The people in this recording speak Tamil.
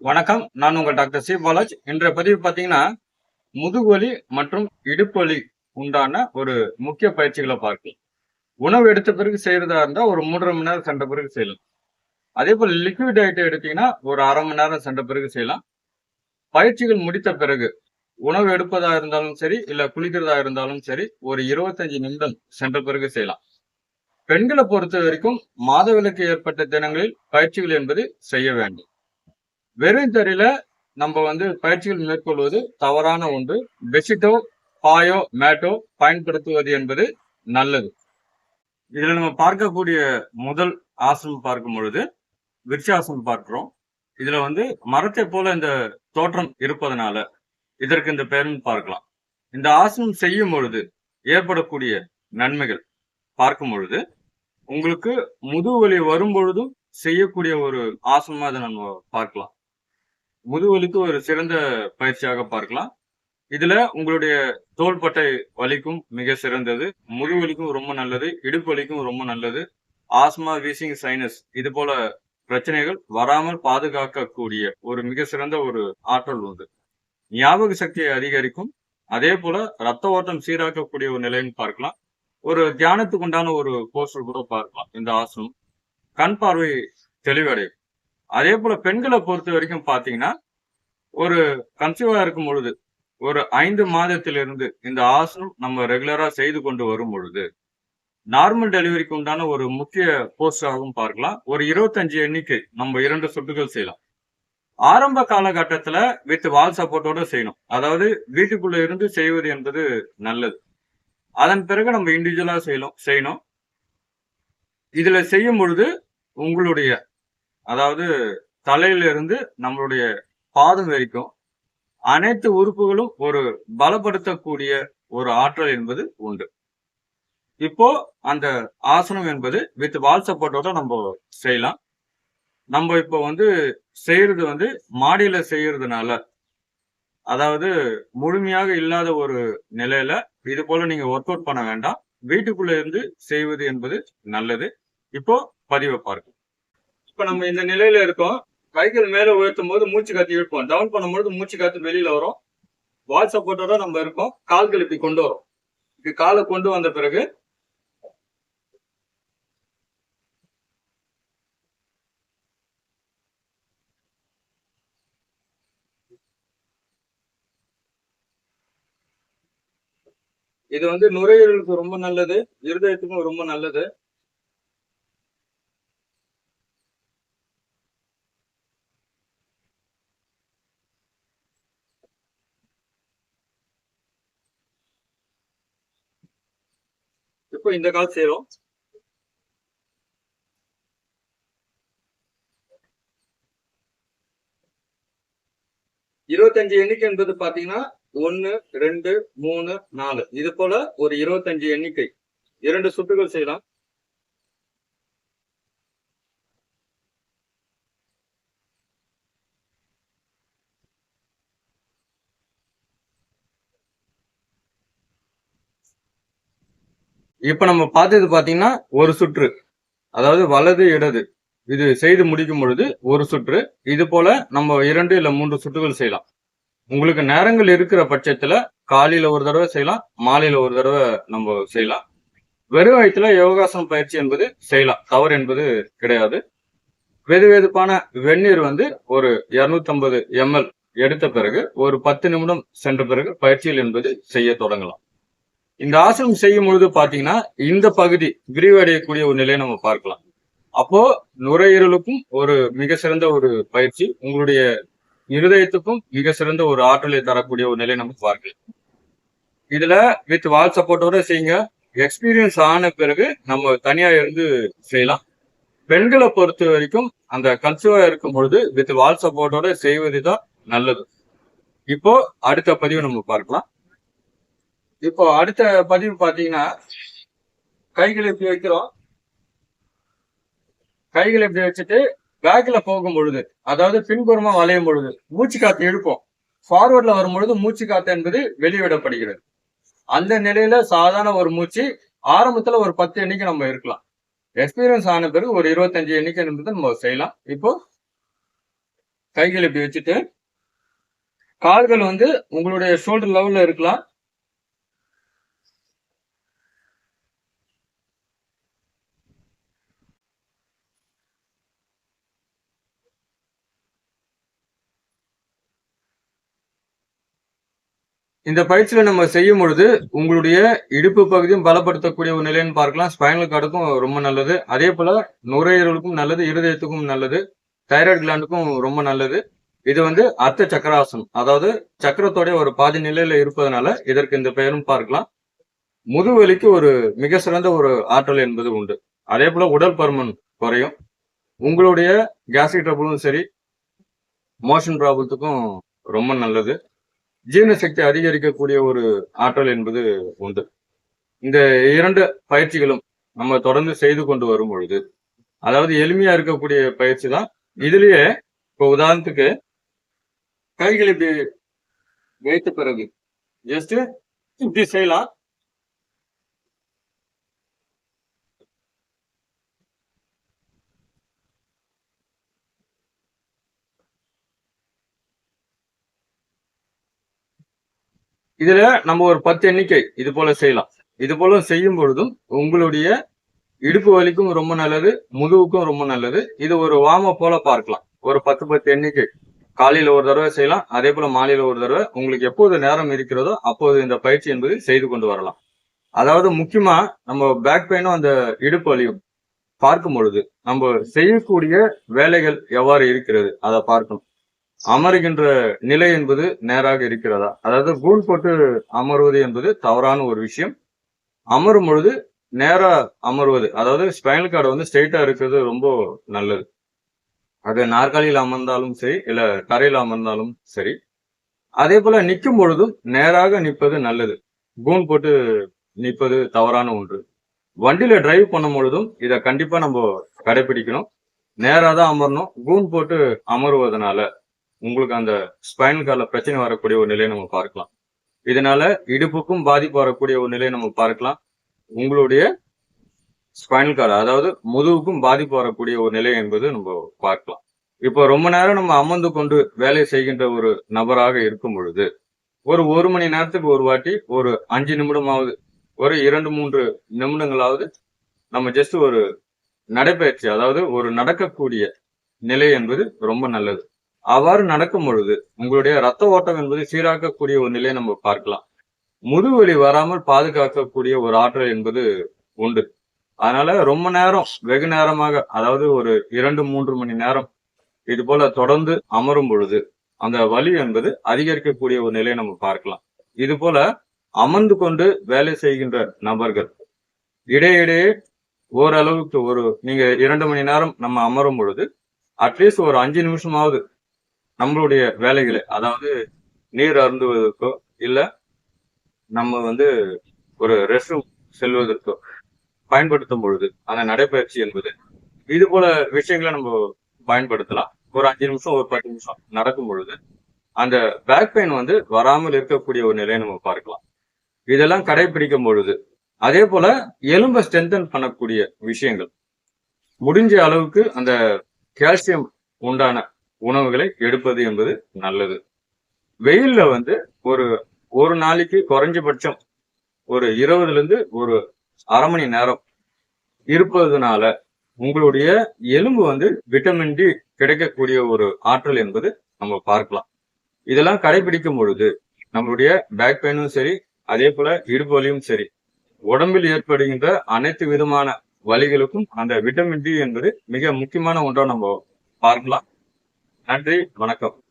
வணக்கம். நான் உங்கள் டாக்டர் சி. பாலாஜ். இன்றைய பதிவு பார்த்தீங்கன்னா முதுகுவலி மற்றும் இடுப்பொலி உண்டான ஒரு முக்கிய பயிற்சிகளை பார்க்கலாம். உணவு எடுத்த பிறகு செய்யறதா இருந்தால் ஒரு மூன்றரை மணி நேரம் சென்ற பிறகு செய்யலாம். அதே போல் லிக்விட் டயட் எடுத்தீங்கன்னா ஒரு அரை மணி நேரம் சென்ற பிறகு செய்யலாம். பயிற்சிகள் முடித்த பிறகு உணவு எடுப்பதா இருந்தாலும் சரி இல்லை குளிக்கிறதா இருந்தாலும் சரி ஒரு இருபத்தஞ்சு நிமிடம் சென்ற பிறகு செய்யலாம். பெண்களை பொறுத்த வரைக்கும் மாதவிலக்கு ஏற்பட்ட தினங்களில் பயிற்சிகள் என்பது செய்ய வேண்டும். வெறும் தரையில நம்ம வந்து பயிற்சிகள் மேற்கொள்வது தவறான ஒன்று. பெட்ஷீட்டோ பாயோ மேட்டோ பயன்படுத்துவது என்பது நல்லது. இதுல நம்ம பார்க்கக்கூடிய முதல் ஆசனம் பார்க்கும் பொழுது விருட்சாசனம் பார்க்கிறோம். இதுல வந்து மரத்தை போல இந்த தோற்றம் இருப்பதனால இதற்கு இந்த பெயர்னு பார்க்கலாம். இந்த ஆசனம் செய்யும் பொழுது ஏற்படக்கூடிய நன்மைகள் பார்க்கும் பொழுது உங்களுக்கு முதுவலி வரும் பொழுதும் செய்யக்கூடிய ஒரு ஆசனமா இதை நம்ம பார்க்கலாம். முதுவலிக்கு ஒரு சிறந்த பயிற்சியாக பார்க்கலாம். இதுல உங்களுடைய தோள்பட்டை வலிக்கும் மிக சிறந்தது. முதுவலிக்கும் ரொம்ப நல்லது இடுப்பு வலிக்கும் ரொம்ப நல்லது. ஆஸ்மா வீசிங் சைனஸ் இது போல பிரச்சனைகள் வராமல் பாதுகாக்கக்கூடிய ஒரு மிக சிறந்த ஒரு ஆற்றல் உண்டு. ஞாபக சக்தியை அதிகரிக்கும். அதே போல ரத்த ஓட்டம் சீராக்கக்கூடிய ஒரு நிலைன்னு பார்க்கலாம். ஒரு தியானத்துக்கு உண்டான ஒரு போஸ்டர் கூட பார்க்கலாம். இந்த ஆசனம் கண் பார்வை தெளிவடையும். அதே போல பெண்களை பொறுத்த வரைக்கும் பாத்தீங்கன்னா ஒரு கன்சீவா இருக்கும் பொழுது ஒரு ஐந்து மாதத்திலிருந்து இந்த ஆசனம் நம்ம ரெகுலரா செய்து கொண்டு வரும் பொழுது நார்மல் டெலிவரிக்கு உண்டான ஒரு முக்கிய போஸ்டாகவும் பார்க்கலாம். ஒரு இருபத்தஞ்சு எண்ணிக்கை நம்ம இரண்டு சொட்டுகள் செய்யலாம். ஆரம்ப காலகட்டத்துல வித் வால் சப்போர்ட்டோட செய்யணும். அதாவது வீட்டுக்குள்ள இருந்து செய்வது என்பது நல்லது. அதன் பிறகு நம்ம இண்டிவிஜுவலா செய்யணும் செய்யணும். இதுல செய்யும் பொழுது உங்களுடைய அதாவது தலையிலிருந்து நம்மளுடைய பாதம் வரைக்கும் அனைத்து உறுப்புகளும் ஒரு பலப்படுத்தக்கூடிய ஒரு ஆற்றல் என்பது உண்டு. இப்போ அந்த ஆசனம் என்பது வித் வால் சப்போர்ட்டோட நம்ம செய்யலாம். நம்ம இப்போ வந்து செய்யறது வந்து மாடியில செய்யறதுனால அதாவது முழுமையாக இல்லாத ஒரு நிலையில இது போல நீங்க ஒர்க் அவுட் பண்ண வேண்டாம். வீட்டுக்குள்ள இருந்து செய்வது என்பது நல்லது. இப்போ பதிவை பார்க்கும் இப்போ நம்ம இந்த நிலையில இருக்கோம். கைகள் மேல உயர்த்தும் போது மூச்சு காத்து இழுப்போம். டவுன் பண்ணும்போது மூச்சு காத்து வெளியில வரும். வால் சப்போர்ட்டோட நம்ம இருக்கோம். கால்கள் இப்படி கொண்டு வரும். இப்படி காலை கொண்டு வந்த பிறகு இது வந்து நுரையீரலுக்கு ரொம்ப நல்லது. இருதயத்துக்கும் ரொம்ப நல்லது. இப்போ இந்த கால் செய்றோம் இருபத்தஞ்சு எண்ணிக்கை என்பது பாத்தீங்கன்னா ஒன்னு ரெண்டு மூணு நாலு. இது போல ஒரு இருபத்தஞ்சு எண்ணிக்கை. இரண்டு சுட்டுகள் செய்யலாம். இப்ப நம்ம பார்த்தது பாத்தீங்கன்னா ஒரு சுற்று. அதாவது வலது இடது. இது செய்து முடிக்கும் பொழுது ஒரு சுற்று. இது போல நம்ம இரண்டு இல்ல மூன்று சுற்றுகள் செய்யலாம். உங்களுக்கு நேரங்கள் இருக்கிற பட்சத்துல காலையில ஒரு தடவை செய்யலாம் மாலையில ஒரு தடவை நம்ம செய்யலாம். வெறும் வயிற்றுல யோகாசனம் பயிற்சி என்பது செய்யலாம். தவறு என்பது கிடையாது. வெது வெதுப்பான வெந்நீர் வந்து ஒரு இருநூத்தம்பது எம்எல் எடுத்த பிறகு ஒரு பத்து நிமிடம் சென்ற பிறகு பயிற்சிகள் என்பது செய்ய தொடங்கலாம். இந்த ஆசனம் செய்யும் பொழுது பாத்தீங்கன்னா இந்த பகுதி விரிவடையக்கூடிய ஒரு நிலையை நம்ம பார்க்கலாம். அப்போ நுரையீரலுக்கும் ஒரு மிக சிறந்த ஒரு பயிற்சி உங்களுடைய இருதயத்துக்கும் மிக சிறந்த ஒரு ஆற்றலை தரக்கூடிய ஒரு நிலை நம்ம பார்க்கலாம். இதுல வித் வால் சப்போர்ட்டோட செய்யுங்க. எக்ஸ்பீரியன்ஸ் ஆன பிறகு நம்ம தனியா இருந்து செய்யலாம். பெண்களை பொறுத்த வரைக்கும் அந்த கன்சீவா இருக்கும் பொழுது வித் வால் சப்போர்ட்டோட செய்வது தான் நல்லது. இப்போ அடுத்த பதிவு நம்ம பார்க்கலாம். இப்போ அடுத்த பதிவு பாத்தீங்கன்னா கைகளை இப்படி வைக்கிறோம். கைகளை இப்படி வச்சுட்டு பேக்ல போகும் பொழுது அதாவது பின்புறமா வளையும் பொழுது மூச்சு காத்து இழுப்போம். ஃபார்வர்ட்ல வரும் பொழுது மூச்சு காத்து என்பது வெளிவிடப்படுகிறது. அந்த நிலையில சாதாரண ஒரு மூச்சு ஆரம்பத்துல ஒரு பத்து எண்ணிக்கை நம்ம இருக்கலாம். எக்ஸ்பீரியன்ஸ் ஆன பிறகு ஒரு இருபத்தஞ்சு எண்ணிக்கை என்பது நம்ம செய்யலாம். இப்போ கைகள் இப்படி வச்சுட்டு கால்கள் வந்து உங்களுடைய ஷோல்டர் லெவல்ல இருக்கலாம். இந்த பயிற்சியில நம்ம செய்யும் பொழுது உங்களுடைய இடுப்பு பகுதியும் பலப்படுத்தக்கூடிய ஒரு நிலைன்னு பார்க்கலாம். ஸ்பைனல் கார்டுக்கும் ரொம்ப நல்லது. அதே போல நுரையீரலுக்கும் நல்லது இருதயத்துக்கும் நல்லது தைராய்டு கிளாண்டுக்கும் ரொம்ப நல்லது. இது வந்து அர்த்த சக்கராசனம். அதாவது சக்கரத்தோடைய ஒரு பாதி நிலையில இருப்பதனால இதற்கு இந்த பெயரும் பார்க்கலாம். முதுவலிக்கு ஒரு மிக சிறந்த ஒரு ஆற்றல் என்பது உண்டு. அதே போல உடல் பருமன் குறையும். உங்களுடைய கேஸ்ட்ரிக் ட்ரபுளும் சரி மோஷன் ப்ராப்ளத்துக்கும் ரொம்ப நல்லது. ஜீரண சக்தி அதிகரிக்கக்கூடிய ஒரு ஆற்றல் என்பது உண்டு. இந்த இரண்டு பயிற்சிகளும் நம்ம தொடர்ந்து செய்து கொண்டு வரும் பொழுது அதாவது எளிமையா இருக்கக்கூடிய பயிற்சி தான். இதுலயே இப்போ உதாரணத்துக்கு கைகள் இப்படி வைத்த பிறகு ஜஸ்ட் இப்படி செய்யலாம். இதுல நம்ம ஒரு பத்து எண்ணிக்கை இது போல செய்யலாம். இது போல செய்யும் பொழுதும் உங்களுடைய இடுப்பு வலிக்கும் ரொம்ப நல்லது முதுகுக்கும் ரொம்ப நல்லது. இது ஒரு வாம போல பார்க்கலாம். ஒரு பத்து பத்து எண்ணிக்கை. காலையில ஒரு தடவை செய்யலாம். அதே போல மாலையில ஒரு தடவை. உங்களுக்கு எப்போது நேரம் இருக்கிறதோ அப்போது இந்த பயிற்சி என்பது செய்து கொண்டு வரலாம். அதாவது முக்கியமா நம்ம பேக் பெயினும் அந்த இடுப்பு வலியும் பார்க்கும் பொழுது நம்ம செய்யக்கூடிய வேலைகள் எவ்வாறு இருக்கிறது? அதை பார்க்கணும். அமருகின்ற நிலை என்பது நேராக இருக்கிறதா? அதாவது கூல் போட்டு அமர்வது என்பது தவறான ஒரு விஷயம். அமரும் பொழுது நேரா அமர்வது அதாவது ஸ்பைனல் கார்டு வந்து ஸ்ட்ரெயிட்டா இருக்கிறது ரொம்ப நல்லது. அது நாற்காலியில் அமர்ந்தாலும் சரி இல்ல கரையில் அமர்ந்தாலும் சரி. அதே போல நிற்கும் பொழுதும் நேராக நிற்பது நல்லது. கூன் போட்டு நிற்பது தவறான ஒன்று. வண்டியில டிரைவ் பண்ணும் பொழுதும் இதை கண்டிப்பா நம்ம கடைபிடிக்கணும் நேராக தான் அமரணும். கூன் போட்டு அமருவதனால. உங்களுக்கு அந்த ஸ்பைனல் கார்ல பிரச்சனை வரக்கூடிய ஒரு நிலையை நம்ம பார்க்கலாம். இதனால இடுப்புக்கும் பாதிப்பு வரக்கூடிய ஒரு நிலையை நம்ம பார்க்கலாம். உங்களுடைய ஸ்பைனல் கார்டு அதாவது முதுகுக்கும் பாதிப்பு வரக்கூடிய ஒரு நிலை என்பது நம்ம பார்க்கலாம். இப்போ ரொம்ப நேரம் நம்ம அமர்ந்து கொண்டு வேலை செய்கின்ற ஒரு நபராக இருக்கும் பொழுது ஒரு ஒரு மணி நேரத்துக்கு ஒரு வாட்டி ஒரு அஞ்சு நிமிடமாவது ஒரு இரண்டு மூன்று நிமிடங்களாவது நம்ம ஜஸ்ட் ஒரு நடைபயிற்சி அதாவது ஒரு நடக்கக்கூடிய நிலை என்பது ரொம்ப நல்லது. அவ்வாறு நடக்கும் பொழுது உங்களுடைய ரத்த ஓட்டம் என்பது சீராக்கக்கூடிய ஒரு நிலையை நம்ம பார்க்கலாம். முதுவலி வராமல் பாதுகாக்கக்கூடிய ஒரு ஆற்றல் என்பது உண்டு. அதனால ரொம்ப நேரம் வெகு நேரமாக அதாவது ஒரு இரண்டு மூன்று மணி நேரம் இது போல தொடர்ந்து அமரும் பொழுது அந்த வலி என்பது அதிகரிக்கக்கூடிய ஒரு நிலையை நம்ம பார்க்கலாம். இது போல அமர்ந்து கொண்டு வேலை செய்கின்ற நபர்கள் இடையிடையே ஓரளவுக்கு ஒரு நீங்க இரண்டு மணி நேரம் நம்ம அமரும் பொழுது அட்லீஸ்ட் ஒரு அஞ்சு நிமிஷமாவது நம்மளுடைய வேலைகளை அதாவது நீர் அருந்துவதற்கோ இல்ல நம்ம வந்து ஒரு ரெஸ்ட் செல்வதற்கோ பயன்படுத்தும் பொழுது அந்த நடைபயிற்சி என்பது இது போல விஷயங்களை நம்ம பயன்படுத்தலாம். ஒரு அஞ்சு நிமிஷம் ஒரு பத்து நிமிஷம் நடக்கும் பொழுது அந்த பேக் பெயின் வந்து வராமல் இருக்கக்கூடிய ஒரு நிலையை நம்ம பார்க்கலாம். இதெல்லாம் கடைபிடிக்கும் பொழுது அதே போல எலும்பை ஸ்ட்ரென்தன் பண்ணக்கூடிய விஷயங்கள் முடிஞ்ச அளவுக்கு அந்த கால்சியம் உண்டான உணவுகளை எடுப்பது என்பது நல்லது. வெயில்ல வந்து ஒரு ஒரு நாளைக்கு குறைஞ்சபட்சம் ஒரு இருபதுல இருந்து ஒரு அரை மணி நேரம் இருப்பதனால உங்களுடைய எலும்பு வந்து விட்டமின் டி கிடைக்கக்கூடிய ஒரு ஆற்றல் என்பது நம்ம பார்க்கலாம். இதெல்லாம் கடைபிடிக்கும் பொழுது நம்மளுடைய பேக் பெயினும் சரி அதே போல இடுப்பு வலியும் சரி உடம்பில் ஏற்படுகின்ற அனைத்து விதமான வலிகளுக்கும் அந்த விட்டமின் டி என்பது மிக முக்கியமான ஒன்றா நம்ம பார்க்கலாம். நன்றி வணக்கம்.